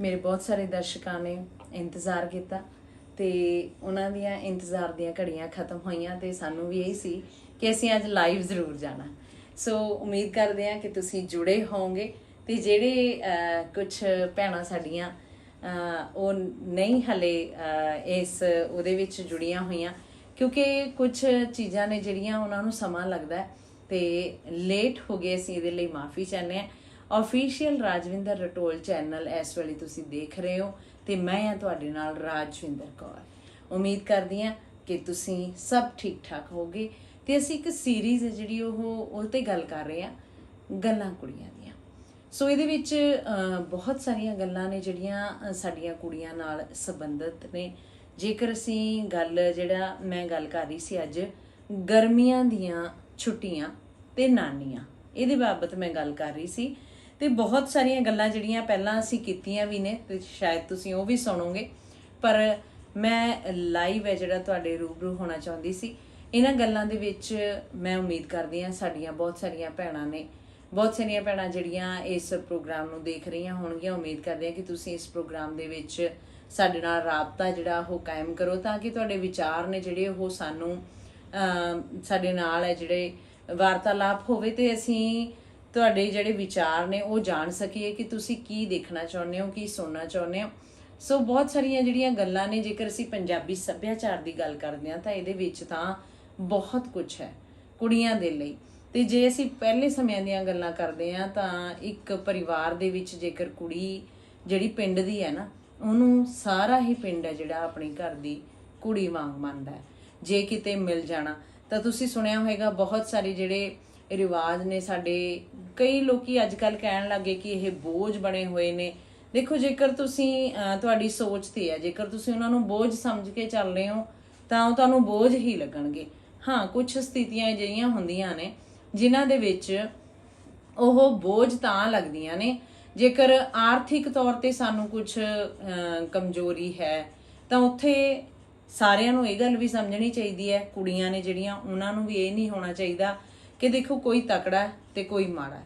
ਮੇਰੇ ਬਹੁਤ ਸਾਰੇ ਦਰਸ਼ਕਾਂ ਨੇ ਇੰਤਜ਼ਾਰ ਕੀਤਾ ਤੇ ਉਹਨਾਂ ਦੀਆਂ ਇੰਤਜ਼ਾਰ ਦੀਆਂ ਘੜੀਆਂ ਖਤਮ ਹੋਈਆਂ ਤੇ ਸਾਨੂੰ ਵੀ ਇਹੀ ਸੀ ਕਿ ਅਸੀਂ ਅੱਜ ਲਾਈਵ ਜ਼ਰੂਰ ਜਾਣਾ। ਸੋ ਉਮੀਦ ਕਰਦੇ ਹਾਂ ਕਿ ਤੁਸੀਂ ਜੁੜੇ ਹੋਵੋਗੇ ਤੇ ਜਿਹੜੇ ਕੁਝ ਭੈਣਾਂ ਸਾਡੀਆਂ ਉਹ ਨਹੀਂ ਹਲੇ ਇਸ ਉਹਦੇ ਵਿੱਚ ਜੁੜੀਆਂ ਹੋਈਆਂ, ਕਿਉਂਕਿ ਕੁਝ ਚੀਜ਼ਾਂ ਨੇ ਜਿਹੜੀਆਂ ਉਹਨਾਂ ਨੂੰ ਸਮਾਂ ਲੱਗਦਾ ਹੈ ਤੇ ਲੇਟ ਹੋ ਗਏ ਅਸੀਂ ਇਹਦੇ ਲਈ ਮਾਫੀ ਚਾਹੁੰਦੇ ਹਾਂ। ਆਫੀਸ਼ੀਅਲ ਰਾਜਵਿੰਦਰ ਰਟੋਲ ਚੈਨਲ ਇਸ ਵੇਲੇ ਤੁਸੀਂ ਦੇਖ ਰਹੇ ਹੋ ਤੇ ਮੈਂ ਹਾਂ ਤੁਹਾਡੇ ਨਾਲ ਰਾਜਵਿੰਦਰ ਕੌਰ। ਉਮੀਦ ਕਰਦੀ ਹਾਂ ਕਿ ਤੁਸੀਂ ਸਭ ਠੀਕ ਠਾਕ ਹੋਗੇ ਤੇ ਅਸੀਂ ਇੱਕ ਸੀਰੀਜ਼ ਹੈ ਜਿਹੜੀ ਉਹ ਉਹ ਤੇ ਗੱਲ ਕਰ ਰਹੇ ਹਾਂ, ਗੱਲਾਂ ਕੁੜੀਆਂ ਦੀਆਂ। ਸੋ ਇਹਦੇ ਵਿੱਚ ਬਹੁਤ ਸਾਰੀਆਂ ਗੱਲਾਂ ਨੇ ਜਿਹੜੀਆਂ ਸਾਡੀਆਂ ਕੁੜੀਆਂ ਨਾਲ ਸੰਬੰਧਿਤ ਨੇ। ਜੇਕਰ ਅਸੀਂ ਗੱਲ, ਜਿਹੜਾ ਮੈਂ ਗੱਲ ਕਰ ਰਹੀ ਸੀ ਅੱਜ, ਗਰਮੀਆਂ ਦੀਆਂ ਛੁੱਟੀਆਂ ਤੇ ਨਾਨੀਆਂ, ਇਹਦੇ ਬਾਬਤ ਮੈਂ ਗੱਲ ਕਰ ਰਹੀ ਸੀ। ਤੇ ਬਹੁਤ ਸਾਰੀਆਂ ਗੱਲਾਂ ਜਿਹੜੀਆਂ ਪਹਿਲਾਂ ਅਸੀਂ ਕੀਤੀਆਂ ਵੀ ਨੇ, ਤੇ ਸ਼ਾਇਦ ਤੁਸੀਂ ਉਹ ਵੀ ਸੁਣੋਗੇ। ਪਰ ਮੈਂ ਲਾਈਵ ਹੈ ਜਿਹੜਾ ਤੁਹਾਡੇ ਰੂਬਰੂ ਹੋਣਾ ਚਾਹੁੰਦੀ ਸੀ। ਇਹਨਾਂ ਗੱਲਾਂ ਦੇ ਵਿੱਚ ਮੈਂ ਉਮੀਦ ਕਰਦੀ ਹਾਂ ਸਾਡੀਆਂ ਬਹੁਤ ਸਾਰੀਆਂ ਭੈਣਾਂ ਨੇ, ਬਹੁਤ ਸਾਰੀਆਂ ਭੈਣਾਂ ਜਿਹੜੀਆਂ ਇਸ ਪ੍ਰੋਗਰਾਮ ਨੂੰ ਦੇਖ ਰਹੀਆਂ ਹੋਣਗੀਆਂ। ਉਮੀਦ ਕਰਦੇ ਹਾਂ ਕਿ ਤੁਸੀਂ ਇਸ ਪ੍ਰੋਗਰਾਮ ਦੇ ਵਿੱਚ ਸਾਡੇ ਨਾਲ ਰਾਬਤਾ ਜਿਹੜਾ ਉਹ ਕਾਇਮ ਕਰੋ, ਤਾਂ ਕਿ ਤੁਹਾਡੇ ਵਿਚਾਰ ਨੇ ਜਿਹੜੇ ਉਹ ਸਾਨੂੰ ਸਾਡੇ ਨਾਲ ਹੈ ਜਿਹੜੇ ਵਾਰਤਾਲਾਪ ਹੋਵੇ, ਤੇ ਅਸੀਂ ਤੁਹਾਡੇ ਜਿਹੜੇ ਵਿਚਾਰ ਨੇ, ਉਹ ਜਾਣ ਸਕੀਏ ਕਿ ਤੁਸੀਂ ਕੀ ਦੇਖਣਾ ਚਾਹੁੰਦੇ ਹੋ, ਕੀ ਸੁਣਨਾ ਚਾਹੁੰਦੇ ਹੋ। ਸੋ ਬਹੁਤ ਸਾਰੀਆਂ ਜਿਹੜੀਆਂ ਗੱਲਾਂ ਨੇ, ਜੇਕਰ ਅਸੀਂ ਪੰਜਾਬੀ ਸੱਭਿਆਚਾਰ ਦੀ ਗੱਲ ਕਰਦੇ ਹਾਂ, ਤਾਂ ਇਹਦੇ ਵਿੱਚ ਤਾਂ ਬਹੁਤ ਕੁਝ ਹੈ ਕੁੜੀਆਂ ਦੇ ਲਈ। ਤੇ ਜੇ ਅਸੀਂ ਪਹਿਲੇ ਸਮਿਆਂ ਦੀਆਂ ਗੱਲਾਂ ਕਰਦੇ ਹਾਂ, ਤਾਂ ਇੱਕ ਪਰਿਵਾਰ ਦੇ ਵਿੱਚ ਜੇਕਰ ਕੁੜੀ ਜਿਹੜੀ ਪਿੰਡ ਦੀ ਹੈ ਨਾ, ਉਹਨੂੰ ਸਾਰਾ ਹੀ ਪਿੰਡ ਹੈ ਜਿਹੜਾ ਆਪਣੀ ਘਰ ਦੀ ਕੁੜੀ ਵਾਂਗ ਮੰਨਦਾ ਹੈ। ਜੇ ਕਿਤੇ ਮਿਲ ਜਾਣਾ, ਤਾਂ ਤੁਸੀਂ ਸੁਣਿਆ ਹੋਵੇਗਾ ਬਹੁਤ ਸਾਰੇ ਜਿਹੜੇ ਰਿਵਾਜ ਨੇ ਸਾਡੇ, ਕਈ ਲੋਕੀ ਅੱਜ ਕੱਲ ਕਹਿਣ ਲੱਗੇ ਕਿ ਇਹ ਬੋਝ ਬਣੇ ਹੋਏ ਨੇ। ਦੇਖੋ, ਜੇਕਰ ਤੁਸੀਂ ਤੁਹਾਡੀ ਸੋਚ ਤੇ ਹੈ, ਜੇਕਰ ਤੁਸੀਂ ਉਹਨਾਂ ਨੂੰ ਬੋਝ ਸਮਝ ਕੇ ਚੱਲ ਰਹੇ ਹੋ, ਤਾਂ ਉਹ ਤੁਹਾਨੂੰ ਬੋਝ ਹੀ ਲੱਗਣਗੇ। ਹਾਂ ਕੁਝ ਸਥਿਤੀਆਂ ਅਜਿਹੀਆਂ ਹੁੰਦੀਆਂ ਨੇ, ਜਿਨ੍ਹਾਂ ਦੇ ਵਿੱਚ ਉਹ ਬੋਝ ਤਾਂ ਲੱਗਦੀਆਂ ਨੇ। ਜੇਕਰ ਆਰਥਿਕ ਤੌਰ ਤੇ ਸਾਨੂੰ ਕੁਝ ਕਮਜ਼ੋਰੀ ਹੈ, ਤਾਂ ਉੱਥੇ ਸਾਰਿਆਂ ਨੂੰ ਇਹ ਗੱਲ ਵੀ ਸਮਝਣੀ ਚਾਹੀਦੀ ਹੈ, ਕੁੜੀਆਂ ਨੇ ਜਿਹੜੀਆਂ, ਉਹਨਾਂ ਨੂੰ ਵੀ ਇਹ ਨਹੀਂ ਹੋਣਾ ਚਾਹੀਦਾ ਕਿ ਦੇਖੋ ਕੋਈ ਤਕੜਾ ਹੈ ਤੇ ਕੋਈ ਮਾੜਾ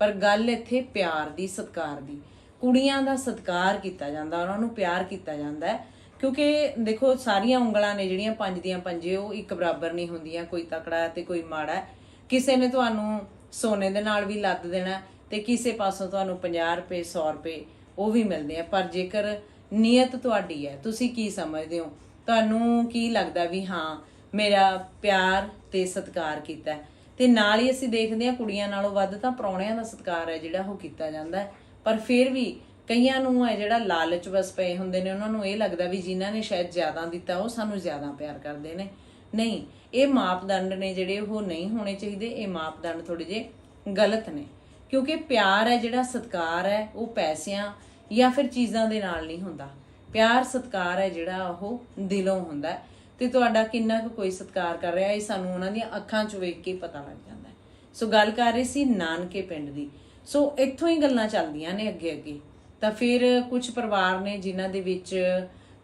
ਪਰ ਗੱਲ ਇੱਥੇ ਪਿਆਰ ਦੀ, ਸਤਿਕਾਰ ਦੀ। ਕੁੜੀਆਂ ਦਾ ਸਤਿਕਾਰ ਕੀਤਾ ਜਾਂਦਾ, ਉਹਨਾਂ ਨੂੰ ਪਿਆਰ ਕੀਤਾ ਜਾਂਦਾ ਕਿਉਂਕਿ ਦੇਖੋ, ਸਾਰੀਆਂ ਉਂਗਲਾਂ ਨੇ ਜਿਹੜੀਆਂ ਪੰਜ ਦੀਆਂ ਪੰਜੇ, ਉਹ ਇੱਕ ਬਰਾਬਰ ਨਹੀਂ ਹੁੰਦੀਆਂ, ਕੋਈ ਤਕੜਾ ਹੈ ਤੇ ਕੋਈ ਮਾੜਾ ਕਿਸੇ ਨੇ ਤੁਹਾਨੂੰ ਸੋਨੇ ਦੇ ਨਾਲ ਵੀ ਲੱਦ ਦੇਣਾ ਹੈ ਤੇ ਕਿਸੇ ਪਾਸੋਂ ਤੁਹਾਨੂੰ 50 ਰੁਪਏ 100 ਰੁਪਏ ਉਹ ਵੀ ਮਿਲਦੇ ਆ। ਪਰ ਜੇਕਰ ਨੀਅਤ ਤੁਹਾਡੀ ਹੈ, ਤੁਸੀਂ ਕੀ ਸਮਝਦੇ ਹੋ? ਤੁਹਾਨੂੰ ਕੀ ਲੱਗਦਾ ਵੀ ਹਾਂ, ਮੇਰਾ ਪਿਆਰ ਤੇ ਸਤਿਕਾਰ ਕੀਤਾ ਤੇ ਨਾਲ ਹੀ ਅਸੀਂ ਦੇਖਦੇ ਹਾਂ ਕੁੜੀਆਂ ਨਾਲੋਂ ਵੱਧ ਤਾਂ ਪ੍ਰਾਹੁਣਿਆਂ ਦਾ ਸਤਿਕਾਰ ਹੈ ਜਿਹੜਾ ਉਹ ਕੀਤਾ ਜਾਂਦਾ ਪਰ ਫਿਰ ਵੀ ਕਈਆਂ ਨੂੰ ਹੈ ਜਿਹੜਾ ਲਾਲਚ ਵਸ ਪਏ ਹੁੰਦੇ ਨੇ, ਉਹਨਾਂ ਨੂੰ ਇਹ ਲੱਗਦਾ ਵੀ ਜਿਨ੍ਹਾਂ ਨੇ ਸ਼ਾਇਦ ਜ਼ਿਆਦਾ ਦਿੱਤਾ, ਉਹ ਸਾਨੂੰ ਜ਼ਿਆਦਾ ਪਿਆਰ ਕਰਦੇ ਨੇ। ਨਹੀਂ, ਇਹ ਮਾਪਦੰਡ ਨੇ ਜਿਹੜੇ ਉਹ ਨਹੀਂ ਹੋਣੇ ਚਾਹੀਦੇ, ਇਹ ਮਾਪਦੰਡ ਥੋੜੇ ਜਿਹੇ ਗਲਤ ਨੇ। ਕਿਉਂਕਿ ਪਿਆਰ ਹੈ ਜਿਹੜਾ ਸਤਿਕਾਰ ਹੈ, ਉਹ ਪੈਸਿਆਂ ਜਾਂ ਫਿਰ ਚੀਜ਼ਾਂ ਦੇ ਨਾਲ ਨਹੀਂ ਹੁੰਦਾ। ਪਿਆਰ, ਸਤਿਕਾਰ ਹੈ ਜਿਹੜਾ ਉਹ ਦਿਲੋਂ ਹੁੰਦਾ ਤੇ ਤੁਹਾਡਾ ਕਿੰਨਾ ਕੁ ਕੋਈ ਸਤਿਕਾਰ ਕਰ ਰਿਹਾ, ਇਹ ਸਾਨੂੰ ਉਹਨਾਂ ਦੀਆਂ ਅੱਖਾਂ 'ਚ ਵੇਖ ਕੇ ਪਤਾ ਲੱਗ ਜਾਂਦਾ ਸੋ ਗੱਲ ਕਰ ਰਹੇ ਸੀ ਨਾਨਕੇ ਪਿੰਡ ਦੀ। ਸੋ ਇੱਥੋਂ ਹੀ ਗੱਲਾਂ ਚੱਲਦੀਆਂ ਨੇ ਅੱਗੇ ਅੱਗੇ। ਤਾਂ ਫਿਰ ਕੁਝ ਪਰਿਵਾਰ ਨੇ ਜਿਨ੍ਹਾਂ ਦੇ ਵਿੱਚ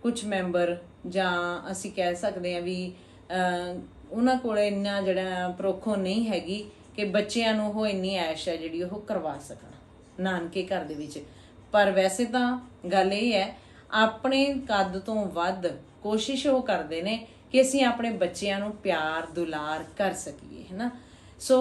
ਕੁਝ ਮੈਂਬਰ ਜਾਂ ਅਸੀਂ ਕਹਿ ਸਕਦੇ ਹਾਂ ਵੀ ਉਹਨਾਂ ਕੋਲ ਇੰਨਾ ਜਿਹੜਾ ਪ੍ਰੋਖੋ ਨਹੀਂ ਹੈਗੀ ਕਿ ਬੱਚਿਆਂ ਨੂੰ ਉਹ ਇੰਨੀ ਐਸ਼ ਹੈ ਜਿਹੜੀ ਉਹ ਕਰਵਾ ਸਕਣ ਨਾਨਕੇ ਘਰ ਦੇ ਵਿੱਚ। ਪਰ ਵੈਸੇ ਤਾਂ ਗੱਲ ਇਹ ਹੈ, ਆਪਣੇ ਕੱਦ ਤੋਂ ਵੱਧ ਕੋਸ਼ਿਸ਼ ਉਹ ਕਰਦੇ ਨੇ ਕਿ ਅਸੀਂ ਆਪਣੇ ਬੱਚਿਆਂ ਨੂੰ ਪਿਆਰ, ਦੁਲਾਰ ਕਰ ਸਕੀਏ, ਹੈਨਾ? ਸੋ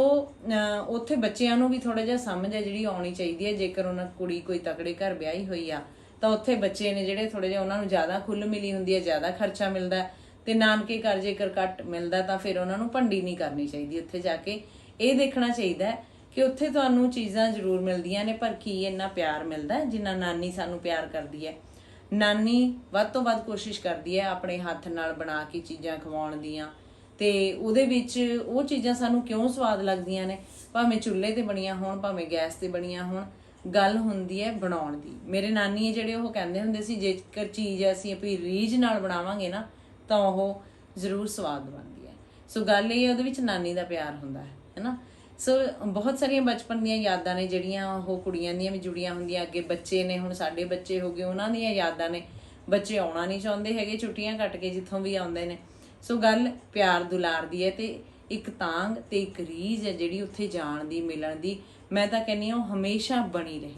ਉੱਥੇ ਬੱਚਿਆਂ ਨੂੰ ਵੀ ਥੋੜਾ ਜਿਹਾ ਸਮਝ ਹੈ ਜਿਹੜੀ ਆਉਣੀ ਚਾਹੀਦੀ ਹੈ। ਜੇਕਰ ਉਹਨਾਂ ਕੁੜੀ ਕੋਈ ਤਕੜੇ ਘਰ ਵਿਆਹੀ ਹੋਈ ਆ, ਤਾਂ ਉੱਥੇ ਬੱਚੇ ਨੇ ਜਿਹੜੇ ਥੋੜੇ ਜਿਹਾ ਉਹਨਾਂ ਨੂੰ ਜ਼ਿਆਦਾ ਖੁੱਲ ਮਿਲੀ ਹੁੰਦੀ ਹੈ, ਜ਼ਿਆਦਾ ਖਰਚਾ ਮਿਲਦਾ ਹੈ ਤੇ ਨਾਨਕੇ ਘਰ ਜੇਕਰ ਘੱਟ ਮਿਲਦਾ ਤਾਂ ਫਿਰ ਉਹਨਾਂ ਨੂੰ ਭੰਡੀ ਨਹੀਂ ਕਰਨੀ ਚਾਹੀਦੀ। ਉੱਥੇ ਜਾ ਕੇ ਇਹ ਦੇਖਣਾ ਚਾਹੀਦਾ ਹੈ ਕਿ ਉੱਥੇ ਤੁਹਾਨੂੰ ਚੀਜ਼ਾਂ ਜ਼ਰੂਰ ਮਿਲਦੀਆਂ ਨੇ, ਪਰ ਕੀ ਇੰਨਾ ਪਿਆਰ ਮਿਲਦਾ ਜਿੰਨਾ ਨਾਨੀ ਸਾਨੂੰ ਪਿਆਰ ਕਰਦੀ ਹੈ। ਨਾਨੀ ਵੱਧ ਤੋਂ ਵੱਧ ਕੋਸ਼ਿਸ਼ ਕਰਦੀ ਹੈ ਆਪਣੇ ਹੱਥ ਨਾਲ ਬਣਾ ਕੇ ਚੀਜ਼ਾਂ ਖਵਾਉਣ ਦੀਆਂ। ਤੇ ਉਹਦੇ ਵਿੱਚ ਉਹ ਚੀਜ਼ਾਂ ਸਾਨੂੰ ਕਿਉਂ ਸਵਾਦ ਲੱਗਦੀਆਂ ਨੇ? ਭਾਵੇਂ ਚੁੱਲ੍ਹੇ ਤੇ ਬਣੀਆਂ ਹੋਣ, ਭਾਵੇਂ ਗੈਸ ਤੇ ਬਣੀਆਂ ਹੋਣ, ਗੱਲ ਹੁੰਦੀ ਹੈ ਬਣਾਉਣ ਦੀ। ਮੇਰੇ ਨਾਨੀ ਜਿਹੜੇ ਉਹ ਕਹਿੰਦੇ ਹੁੰਦੇ ਸੀ, ਜੇਕਰ ਚੀਜ਼ ਅਸੀਂ ਆਪਣੀ ਰੀਝ ਨਾਲ ਬਣਾਵਾਂਗੇ ਨਾ, ਤਾਂ ਉਹ ਜ਼ਰੂਰ ਸਵਾਦ ਬਣਦੀ ਹੈ। ਸੋ ਗੱਲ ਇਹ ਹੈ, ਉਹਦੇ ਵਿੱਚ ਨਾਨੀ ਦਾ ਪਿਆਰ ਹੁੰਦਾ ਹੈ ਹੈਨਾ ਸੋ ਬਹੁਤ ਸਾਰੀਆਂ ਬਚਪਨ ਦੀਆਂ ਯਾਦਾਂ ਨੇ ਜਿਹੜੀਆਂ ਉਹ ਕੁੜੀਆਂ ਦੀਆਂ ਵੀ ਜੁੜੀਆਂ ਹੁੰਦੀਆਂ। ਅੱਗੇ ਬੱਚੇ ਨੇ, ਹੁਣ ਸਾਡੇ ਬੱਚੇ ਹੋ ਗਏ, ਉਹਨਾਂ ਦੀਆਂ ਯਾਦਾਂ ਨੇ। ਬੱਚੇ ਆਉਣਾ ਨਹੀਂ ਚਾਹੁੰਦੇ ਹੈਗੇ, ਛੁੱਟੀਆਂ ਕੱਟ ਕੇ ਜਿੱਥੋਂ ਵੀ ਆਉਂਦੇ ਨੇ। ਸੋ ਗੱਲ ਪਿਆਰ ਦੁਲਾਰ ਦੀ ਹੈ ਤੇ ਇੱਕ ਤਾਂਗ ਤੇ ਇੱਕ ਰੀਝ ਹੈ ਜਿਹੜੀ ਉੱਥੇ ਜਾਣ ਦੀ, ਮਿਲਣ ਦੀ। ਮੈਂ ਤਾਂ ਕਹਿੰਨੀ ਹਾਂ, ਉਹ ਹਮੇਸ਼ਾ ਬਣੀ ਰਹੇ।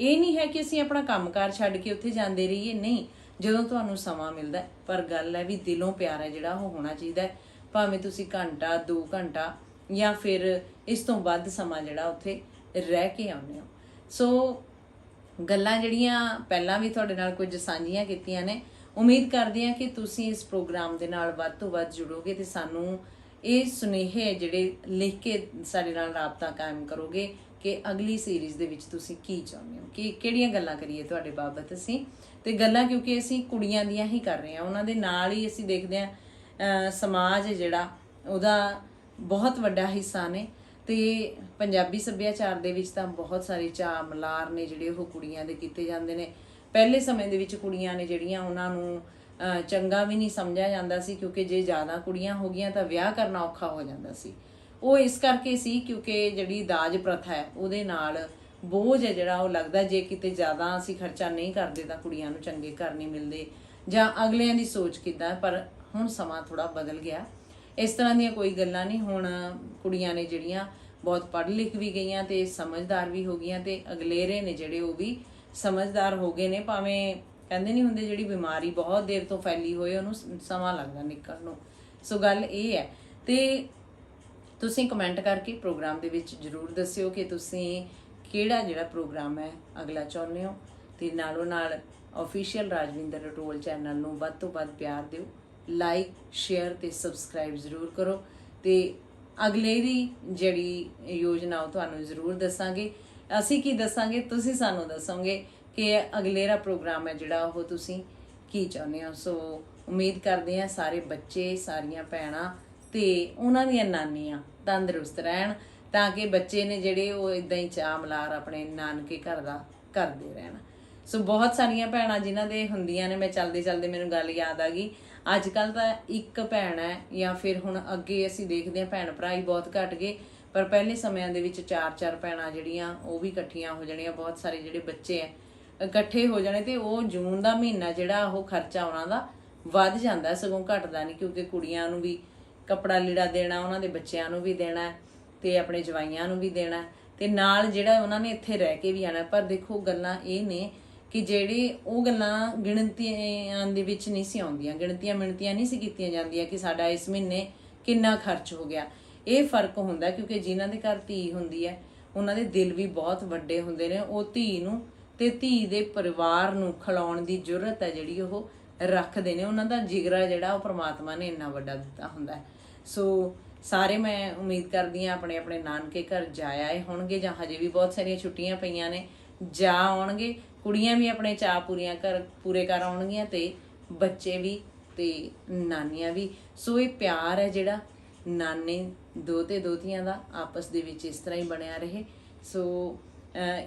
ਇਹ ਨਹੀਂ ਹੈ ਕਿ ਅਸੀਂ ਆਪਣਾ ਕੰਮਕਾਰ ਛੱਡ ਕੇ ਉੱਥੇ ਜਾਂਦੇ ਰਹੀਏ। ਨਹੀਂ, ਜਦੋਂ ਤੁਹਾਨੂੰ ਸਮਾਂ ਮਿਲਦਾ ਪਰ ਗੱਲ ਹੈ ਵੀ ਦਿਲੋਂ ਪਿਆਰ ਹੈ ਜਿਹੜਾ, ਉਹ ਹੋਣਾ ਚਾਹੀਦਾ ਭਾਵੇਂ ਤੁਸੀਂ ਘੰਟਾ 2 ਘੰਟਾ ਜਾਂ ਫਿਰ ਇਸ ਤੋਂ ਵੱਧ ਸਮਾਂ ਜਿਹੜਾ ਉੱਥੇ ਰਹਿ ਕੇ ਆਉਂਦੇ ਹੋ। ਸੋ ਗੱਲਾਂ ਜਿਹੜੀਆਂ ਪਹਿਲਾਂ ਵੀ ਤੁਹਾਡੇ ਨਾਲ ਕੁਝ ਸਾਂਝੀਆਂ ਕੀਤੀਆਂ ਨੇ, ਉਮੀਦ ਕਰਦੇ ਹਾਂ ਕਿ ਤੁਸੀਂ ਇਸ ਪ੍ਰੋਗਰਾਮ ਦੇ ਨਾਲ ਵੱਧ ਤੋਂ ਵੱਧ ਜੁੜੋਗੇ ਤੇ ਸਾਨੂੰ ਇਹ ਸੁਨੇਹੇ ਜਿਹੜੇ ਲਿਖ ਕੇ ਸਾਡੇ ਨਾਲ ਰਾਬਤਾ ਕਾਇਮ ਕਰੋਗੇ ਕਿ ਅਗਲੀ ਸੀਰੀਜ਼ ਦੇ ਵਿੱਚ ਤੁਸੀਂ ਕੀ ਚਾਹੁੰਦੇ ਹੋ, ਕਿ ਕਿਹੜੀਆਂ ਗੱਲਾਂ ਕਰੀਏ ਤੁਹਾਡੇ ਬਾਬਤ ਅਸੀਂ। ਤੇ ਗੱਲਾਂ ਕਿਉਂਕਿ ਅਸੀਂ ਕੁੜੀਆਂ ਦੀਆਂ ਹੀ ਕਰ ਰਹੇ ਹਾਂ, ਉਹਨਾਂ ਦੇ ਨਾਲ ਹੀ ਅਸੀਂ ਦੇਖਦੇ ਹਾਂ ਸਮਾਜ ਜਿਹੜਾ, ਉਹਦਾ ਬਹੁਤ ਵੱਡਾ ਹਿੱਸਾ ਨੇ ਤੇ ਪੰਜਾਬੀ ਸੱਭਿਆਚਾਰ ਦੇ ਵਿੱਚ ਤਾਂ ਬਹੁਤ ਸਾਰੇ ਚਾਅ ਮਲਾਰ ਨੇ ਜਿਹੜੇ ਉਹ ਕੁੜੀਆਂ ਦੇ ਕੀਤੇ ਜਾਂਦੇ ਨੇ। ਪਹਿਲੇ ਸਮੇਂ ਦੇ ਵਿੱਚ ਕੁੜੀਆਂ ਨੇ ਜਿਹੜੀਆਂ ਉਹਨਾਂ ਨੂੰ ਚੰਗਾ ਵੀ ਨਹੀਂ ਸਮਝਿਆ ਜਾਂਦਾ ਸੀ ਕਿਉਂਕਿ ਜੇ ਜ਼ਿਆਦਾ ਕੁੜੀਆਂ ਹੋ ਗਈਆਂ ਤਾਂ ਵਿਆਹ ਕਰਨਾ ਔਖਾ ਹੋ ਜਾਂਦਾ ਸੀ। ਉਹ ਇਸ ਕਰਕੇ ਸੀ ਕਿਉਂਕਿ ਜਿਹੜੀ ਦਾਜ ਪ੍ਰਥਾ ਹੈ ਉਹਦੇ ਨਾਲ ਬੋਝ ਹੈ ਜਿਹੜਾ ਉਹ ਲੱਗਦਾ ਜੇ ਕਿਤੇ ਜ਼ਿਆਦਾ ਅਸੀਂ ਖਰਚਾ ਨਹੀਂ ਕਰਦੇ ਤਾਂ ਕੁੜੀਆਂ ਨੂੰ ਚੰਗੇ ਘਰ ਨਹੀਂ ਮਿਲਦੇ ਜਾਂ ਅਗਲਿਆਂ ਦੀ ਸੋਚ ਕਿੱਦਾਂ ਪਰ ਹੁਣ ਸਮਾਂ ਥੋੜਾ ਬਦਲ ਗਿਆ। ਇਸ ਤਰ੍ਹਾਂ ਦੀਆਂ ਕੋਈ ਗੱਲਾਂ ਨਹੀਂ, ਹੁਣ ਕੁੜੀਆਂ ਨੇ ਜਿਹੜੀਆਂ ਬਹੁਤ ਪੜ੍ਹ ਲਿਖ ਵੀ ਗਈਆਂ ਤੇ ਸਮਝਦਾਰ ਵੀ ਹੋ ਗਈਆਂ ਤੇ ਅਗਲੇਰੇ ਨੇ ਜਿਹੜੇ ਉਹ ਵੀ ਸਮਝਦਾਰ ਹੋ ਗਏ ਨੇ, ਭਾਵੇਂ ਕਹਿੰਦੇ ਨਹੀਂ ਹੁੰਦੇ ਜਿਹੜੀ ਬਿਮਾਰੀ ਬਹੁਤ ਦੇਰ ਤੋਂ ਫੈਲੀ ਹੋਏ, ਉਹਨੂੰ ਸਮਾਂ ਲੱਗਦਾ ਨਿਕਲਣ ਨੂੰ। ਸੋ ਗੱਲ ਇਹ ਹੈ। ਤੇ ਤੁਸੀਂ ਕਮੈਂਟ ਕਰਕੇ ਪ੍ਰੋਗਰਾਮ ਦੇ ਵਿੱਚ ਜਰੂਰ ਦੱਸਿਓ ਕਿ ਤੁਸੀਂ ਕਿਹੜਾ ਜਿਹੜਾ ਪ੍ਰੋਗਰਾਮ ਹੈ ਅਗਲਾ ਚਾਹੁੰਦੇ ਹੋ ਤੇ ਨਾਲੋਂ ਨਾਲ ਅਫੀਸ਼ੀਅਲ ਰਾਜਵਿੰਦਰ ਰਟੋਲ ਚੈਨਲ ਨੂੰ ਵੱਧ ਤੋਂ ਵੱਧ ਪਿਆਰ ਦਿਓ। ਲਾਈਕ ਸ਼ੇਅਰ ਤੇ ਸਬਸਕ੍ਰਾਈਬ ਜ਼ਰੂਰ ਕਰੋ ਤੇ ਅਗਲੇ ਦੀ ਜਿਹੜੀ ਯੋਜਨਾ ਉਹ ਤੁਹਾਨੂੰ ਜ਼ਰੂਰ ਦੱਸਾਂਗੇ। ਅਸੀਂ ਕੀ ਦੱਸਾਂਗੇ? ਤੁਸੀਂ ਸਾਨੂੰ ਦੱਸੋਗੇ ਕਿ ਅਗਲੇਰਾ ਪ੍ਰੋਗਰਾਮ ਹੈ ਜਿਹੜਾ ਉਹ ਤੁਸੀਂ ਕੀ ਚਾਹੁੰਦੇ ਹੋ। ਸੋ ਉਮੀਦ ਕਰਦੇ ਹਾਂ ਸਾਰੇ ਬੱਚੇ, ਸਾਰੀਆਂ ਭੈਣਾਂ ਤੇ ਉਹਨਾਂ ਦੀਆਂ ਨਾਨੀਆਂ ਤੰਦਰੁਸਤ ਰਹਿਣ ਤਾਂ ਕਿ ਬੱਚੇ ਨੇ ਜਿਹੜੇ ਉਹ ਇਦਾਂ ਹੀ ਚਾਅ ਮਲਾਰ ਆਪਣੇ ਨਾਨਕੇ ਘਰ ਦਾ ਕਰਦੇ ਰਹਿਣ। ਸੋ ਬਹੁਤ ਸਾਰੀਆਂ ਭੈਣਾਂ ਜਿਨ੍ਹਾਂ ਦੇ ਹੁੰਦੀਆਂ ਨੇ, ਮੈਂ ਚੱਲਦੇ ਚੱਲਦੇ ਮੈਨੂੰ ਗੱਲ ਯਾਦ ਆ ਗਈ। ਅੱਜ ਕੱਲ ਤਾਂ ਇੱਕ ਭੈਣ ਹੈ ਜਾਂ ਫਿਰ ਹੁਣ ਅੱਗੇ ਅਸੀਂ ਦੇਖਦੇ ਹਾਂ ਭੈਣ ਭਰਾ ਹੀ ਬਹੁਤ ਘਟ ਗਏ, ਪਰ ਪਹਿਲੇ ਸਮਿਆਂ ਦੇ ਵਿੱਚ ਚਾਰ ਚਾਰ ਭੈਣਾਂ ਜਿਹੜੀਆਂ ਉਹ ਵੀ ਇਕੱਠੀਆਂ ਹੋ ਜਾਣੀਆਂ, ਬਹੁਤ ਸਾਰੇ ਜਿਹੜੇ ਬੱਚੇ ਐ ਇਕੱਠੇ ਹੋ ਜਾਣੇ ਤੇ ਉਹ ਜੂਨ ਦਾ ਮਹੀਨਾ ਜਿਹੜਾ ਉਹ ਖਰਚਾ ਉਹਨਾਂ ਦਾ ਵੱਧ ਜਾਂਦਾ ਸਗੋਂ ਘਟਦਾ ਨਹੀਂ ਕਿਉਂਕਿ ਕੁੜੀਆਂ ਨੂੰ ਵੀ ਕੱਪੜਾ ਲੀੜਾ ਦੇਣਾ, ਉਹਨਾਂ ਦੇ ਬੱਚਿਆਂ ਨੂੰ ਵੀ ਦੇਣਾ ਹੈ ਤੇ ਆਪਣੇ ਜਵਾਈਆਂ ਨੂੰ ਵੀ ਦੇਣਾ ਹੈ ਤੇ ਨਾਲ ਜਿਹੜਾ ਉਹਨਾਂ ਨੇ ਇੱਥੇ ਰਹਿ ਕੇ ਵੀ ਆਣਾ ਪਰ ਦੇਖੋ ਗੱਲਾਂ ਇਹ ਨੇ ਕਿ ਜਿਹੜੇ ਉਹ ਗੱਲਾਂ ਗਿਣਤੀਆਂ ਦੇ ਵਿੱਚ ਨਹੀਂ ਸੀ ਆਉਂਦੀਆਂ, ਗਿਣਤੀਆਂ ਮਿਣਤੀਆਂ ਨਹੀਂ ਸੀ ਕੀਤੀਆਂ ਜਾਂਦੀਆਂ ਕਿ ਸਾਡਾ ਇਸ ਮਹੀਨੇ ਕਿੰਨਾ ਖਰਚ ਹੋ ਗਿਆ। ਇਹ ਫ਼ਰਕ ਹੁੰਦਾ ਕਿਉਂਕਿ ਜਿਨ੍ਹਾਂ ਦੇ ਘਰ ਧੀ ਹੁੰਦੀ ਹੈ, ਉਹਨਾਂ ਦੇ ਦਿਲ ਵੀ ਬਹੁਤ ਵੱਡੇ ਹੁੰਦੇ ਨੇ। ਉਹ ਧੀ ਨੂੰ ਤੇ ਧੀ ਦੇ ਪਰਿਵਾਰ ਨੂੰ ਖਿਲਾਉਣ ਦੀ ਜੁਰਤ ਹੈ ਜਿਹੜੀ ਉਹ ਰੱਖਦੇ ਨੇ। ਉਹਨਾਂ ਦਾ ਜਿਗਰਾ ਜਿਹੜਾ ਉਹ ਪ੍ਰਮਾਤਮਾ ਨੇ ਇੰਨਾ ਵੱਡਾ ਦਿੱਤਾ ਹੁੰਦਾ ਹੈ। ਸੋ ਸਾਰੇ ਮੈਂ ਉਮੀਦ ਕਰਦੀ ਹਾਂ ਆਪਣੇ ਆਪਣੇ ਨਾਨਕੇ ਘਰ ਜਾਇਆ ਆਏ ਹੋਣਗੇ ਜਾਂ ਹਜੇ ਵੀ ਬਹੁਤ ਸਾਰੀਆਂ ਛੁੱਟੀਆਂ ਪਈਆਂ ਨੇ, ਜਾ ਆਉਣਗੇ। ਕੁੜੀਆਂ ਵੀ ਆਪਣੇ ਚਾਅ ਪੂਰੀਆਂ ਕਰ, ਪੂਰੇ ਕਰ ਆਉਣਗੀਆਂ ਤੇ ਬੱਚੇ ਵੀ ਤੇ ਨਾਨੀਆਂ ਵੀ। ਸੋ ਇਹ ਪਿਆਰ ਹੈ ਜਿਹੜਾ ਨਾਨੇ ਦੋਤੇ ਦੋਤੀਆਂ ਦਾ ਆਪਸ ਦੇ ਵਿੱਚ ਇਸ ਤਰ੍ਹਾਂ ਹੀ ਬਣਿਆ ਰਹੇ। ਸੋ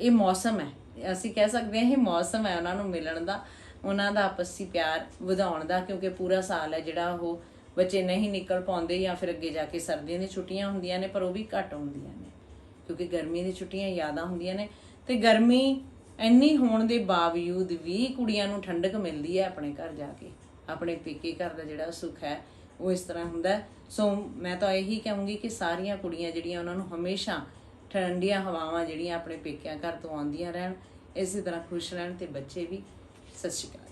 ਇਹ ਮੌਸਮ ਹੈ। ਅਸੀਂ ਕਹਿ ਸਕਦੇ ਹਾਂ ਇਹ ਮੌਸਮ ਹੈ ਉਹਨਾਂ ਨੂੰ ਮਿਲਣ ਦਾ, ਉਹਨਾਂ ਦਾ ਆਪਸੀ ਪਿਆਰ ਵਧਾਉਣ ਦਾ, ਕਿਉਂਕਿ ਪੂਰਾ ਸਾਲ ਹੈ ਜਿਹੜਾ ਉਹ ਬੱਚੇ ਨਹੀਂ ਨਿਕਲ ਪਾਉਂਦੇ ਜਾਂ ਫਿਰ ਅੱਗੇ ਜਾ ਕੇ ਸਰਦੀਆਂ ਦੀਆਂ ਛੁੱਟੀਆਂ ਹੁੰਦੀਆਂ ਨੇ, ਪਰ ਉਹ ਵੀ ਘੱਟ ਹੁੰਦੀਆਂ ਨੇ। ਕਿਉਂਕਿ ਗਰਮੀ ਦੀਆਂ ਛੁੱਟੀਆਂ ਜ਼ਿਆਦਾ ਹੁੰਦੀਆਂ ਨੇ। ਤੇ ਗਰਮੀ ਇੰਨੀ ਹੋਣ ਦੇ ਬਾਵਜੂਦ ਵੀ ਕੁੜੀਆਂ ਨੂੰ ਠੰਡਕ ਮਿਲਦੀ ਹੈ ਆਪਣੇ ਘਰ ਜਾ ਕੇ। ਆਪਣੇ ਪੇਕੇ ਘਰ ਦਾ ਜਿਹੜਾ ਸੁੱਖ ਹੈ, ਉਹ ਇਸ ਤਰ੍ਹਾਂ ਹੁੰਦਾ ਸੋ ਮੈਂ ਤਾਂ ਇਹੀ ਕਹੂੰਗੀ ਕਿ ਸਾਰੀਆਂ ਕੁੜੀਆਂ ਜਿਹੜੀਆਂ ਉਹਨਾਂ ਨੂੰ ਹਮੇਸ਼ਾ ਠੰਡੀਆਂ ਹਵਾਵਾਂ ਜਿਹੜੀਆਂ ਆਪਣੇ ਪੇਕਿਆਂ ਘਰ ਤੋਂ ਆਉਂਦੀਆਂ ਰਹਿਣ, ਇਸੇ ਤਰ੍ਹਾਂ ਖੁਸ਼ ਰਹਿਣ ਤੇ ਬੱਚੇ ਵੀ। ਸਤਿ ਸ਼੍ਰੀ ਅਕਾਲ।